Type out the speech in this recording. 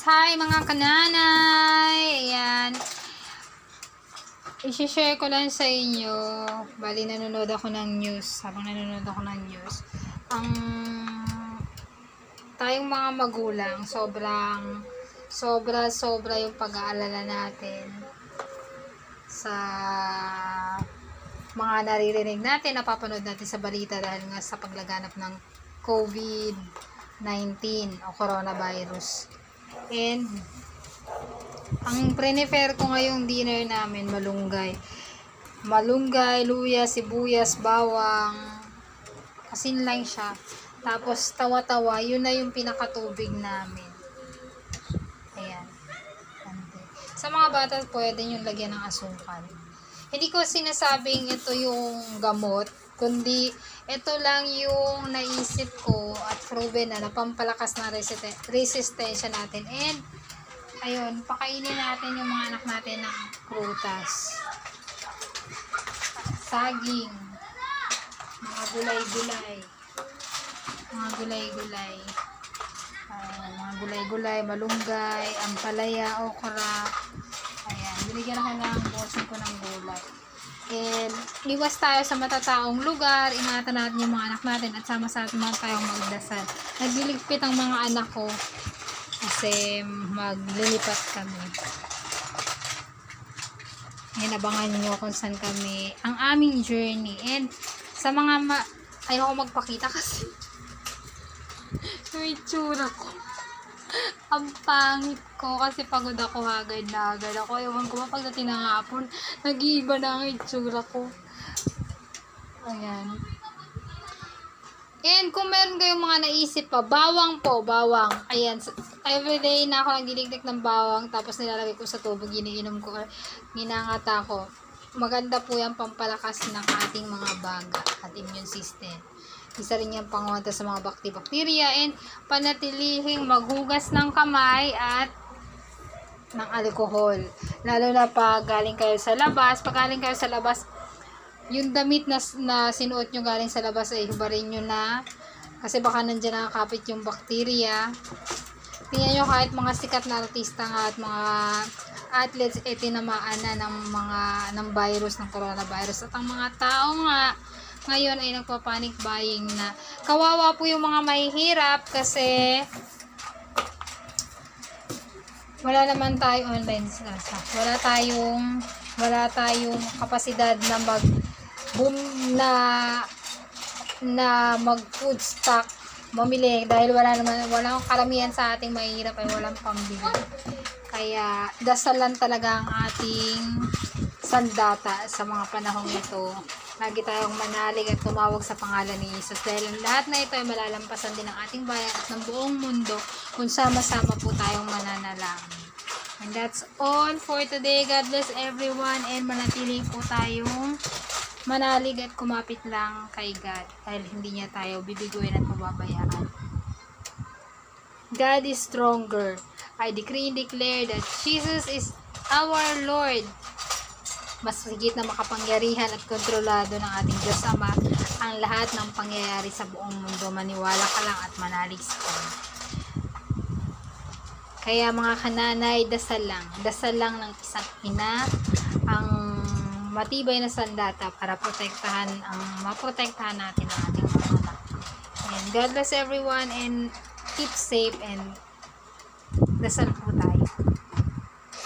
Hi mga kananay! Ayan. I-share ko lang sa inyo. Bali, nanonood ako ng news. Habang nanonood ako ng news. Ang tayong mga magulang, sobrang sobra sobra yung pag-aalala natin sa mga naririnig natin, napapanood natin sa balita dahil nga sa paglaganap ng COVID-19 o coronavirus. And ang prefer ko ngayong dinner namin, malunggay. Malunggay, luya, sibuyas, bawang. Asin lang siya. Tapos tawa-tawa, yun na yung pinakatubig namin. Ayan. Sa mga bata, pwede yung lagyan ng asukal. Hindi ko sinasabing ito yung gamot, kundi ito lang yung naisip ko at proven na napampalakas na resisten- resistensya natin. And, ayun, pakainin natin yung mga anak natin ng prutas. Saging. Mga gulay-gulay. Mga gulay-gulay. Ayan, mga gulay-gulay, malunggay, ampalaya, okra. Ayan, binigyan ako ng bossing ko ng gulay. And, iwas tayo sa matataong lugar, ingatan natin yung mga anak natin at sama sa atin tayong magdasal. Nagliligpit ang mga anak ko kasi maglilipat kami. Ngayon, abangan nyo kung saan kami, ang aming journey. And, sa mga ma ayoko magpakita kasi yung itsura ko. Ang pangit ko kasi pagod ako hagad na agad ako. Ewan ko ba pagdating ng hapon, nag-iiba na ang itsura ko. Ayan. And kung meron kayong mga naisip pa, bawang po, bawang. Ayan, everyday na ako nagiligtik ng bawang, tapos nilalagay ko sa tubig, iniinom ko, ginangata ko. Maganda po yan pampalakas ng ating mga baga at immune system. Isa rin yung panguwanta sa mga bakti-bakterya and panatilihing maghugas ng kamay at ng alcohol. Lalo na pag galing kayo sa labas, pag galing kayo sa labas, yung damit na, na sinuot nyo galing sa labas ay hubarin nyo na kasi baka nandyan nakakapit yung bakterya. Tingnan nyo kahit mga sikat na artista nga at mga athletes eh tinamaan na ng mga ng virus ng coronavirus at ang mga tao nga ngayon ay nagpa-panic buying na kawawa po yung mga mahihirap kasi wala naman tayo online sasa. Wala tayong wala tayong kapasidad na mag boom na na mag food stock mamili dahil wala naman walang karamihan sa ating mahihirap ay walang pambili. Kaya dasalan talaga ang ating sandata sa mga panahong ito. Lagi tayong manalig at tumawag sa pangalan ni Jesus dahil ang lahat na ito ay malalampasan din ng ating bayan at ng buong mundo kung sama-sama po tayong mananalangin. And that's all for today. God bless everyone and manatili po tayong manalig at kumapit lang kay God dahil hindi niya tayo bibiguin at pababayaan. God is stronger. I decree and declare that Jesus is our Lord. Mas higit na makapangyarihan at kontrolado ng ating Diyos Ama ang lahat ng pangyayari sa buong mundo. Maniwala ka lang at manalig sa Kanya. Kaya mga kananay, dasal lang. Dasal lang ng isang ina ang matibay na sandata para protektahan ang maprotektahan natin ang ating mga anak. And God bless everyone and keep safe and dasal po.